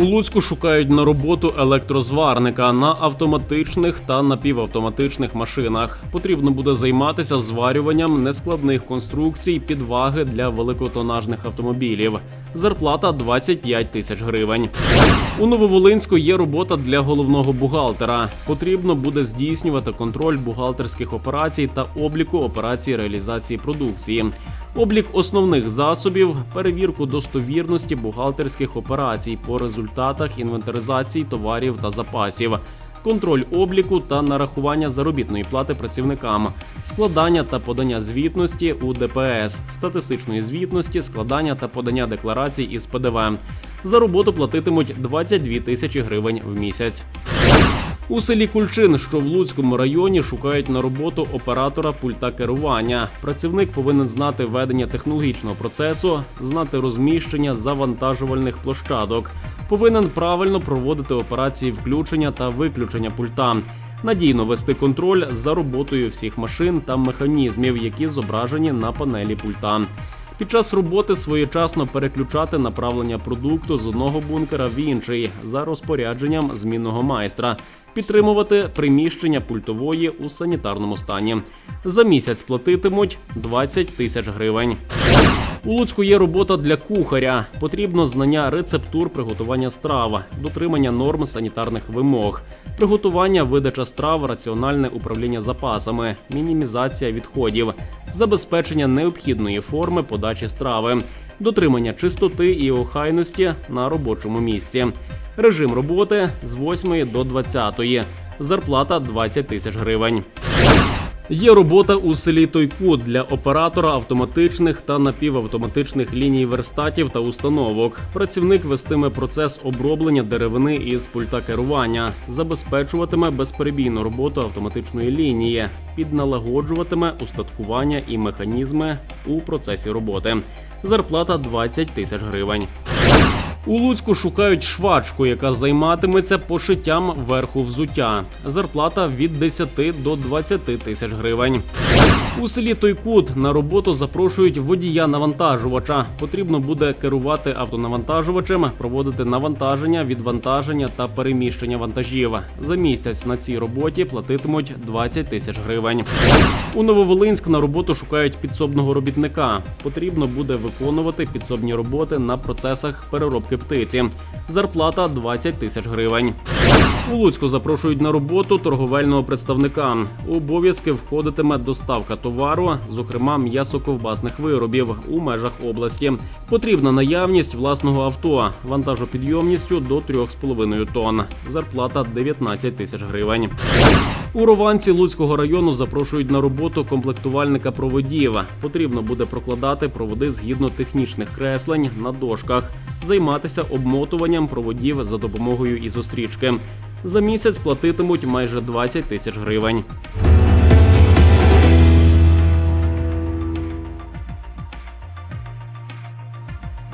У Луцьку шукають на роботу електрозварника на автоматичних та напівавтоматичних машинах. Потрібно буде займатися зварюванням нескладних конструкцій підваги для великотонажних автомобілів. Зарплата 25 тисяч гривень. У Нововолинську є робота для головного бухгалтера. Потрібно буде здійснювати контроль бухгалтерських операцій та обліку операцій реалізації продукції, облік основних засобів, перевірку достовірності бухгалтерських операцій по результатах інвентаризації товарів та запасів. Контроль обліку та нарахування заробітної плати працівникам, складання та подання звітності у ДПС, статистичної звітності, складання та подання декларацій із ПДВ. За роботу платитимуть 22 тисячі гривень в місяць. У селі Кульчин, що в Луцькому районі, шукають на роботу оператора пульта керування. Працівник повинен знати ведення технологічного процесу, знати розміщення завантажувальних площадок, повинен правильно проводити операції включення та виключення пульта. Надійно вести контроль за роботою всіх машин та механізмів, які зображені на панелі пульта. Під час роботи своєчасно переключати направлення продукту з одного бункера в інший за розпорядженням змінного майстра, підтримувати приміщення пультової у санітарному стані. За місяць платитимуть 20 тисяч гривень. У Луцьку є робота для кухаря. Потрібно знання рецептур приготування страв, дотримання норм санітарних вимог, приготування, видача страв, раціональне управління запасами, мінімізація відходів, забезпечення необхідної форми подачі страви, дотримання чистоти і охайності на робочому місці. Режим роботи з 8 до 20. Зарплата 20 тисяч гривень. Є робота у селі Тойкут для оператора автоматичних та напівавтоматичних ліній верстатів та установок. Працівник вестиме процес оброблення деревини із пульта керування, забезпечуватиме безперебійну роботу автоматичної лінії, підналагоджуватиме устаткування і механізми у процесі роботи. Зарплата 20 тисяч гривень. У Луцьку шукають швачку, яка займатиметься пошиттям верху взуття. Зарплата від 10 до 20 тисяч гривень. У селі Тойкут на роботу запрошують водія навантажувача. Потрібно буде керувати автонавантажувачем, проводити навантаження, відвантаження та переміщення вантажів. За місяць на цій роботі платитимуть 20 тисяч гривень. У Нововолинськ на роботу шукають підсобного робітника. Потрібно буде виконувати підсобні роботи на процесах переробки птиці. Зарплата 20 тисяч гривень. У Луцьку запрошують на роботу торговельного представника. У обов'язки входитиме доставка товару, зокрема м'ясо-ковбасних виробів у межах області. Потрібна наявність власного авто, вантажопідйомністю до 3,5 тонн. Зарплата 19 тисяч гривень. У Рованці Луцького району запрошують на роботу комплектувальника проводів. Потрібно буде прокладати проводи згідно технічних креслень на дошках, займатися обмотуванням проводів за допомогою ізострічки. За місяць платитимуть майже 20 тисяч гривень.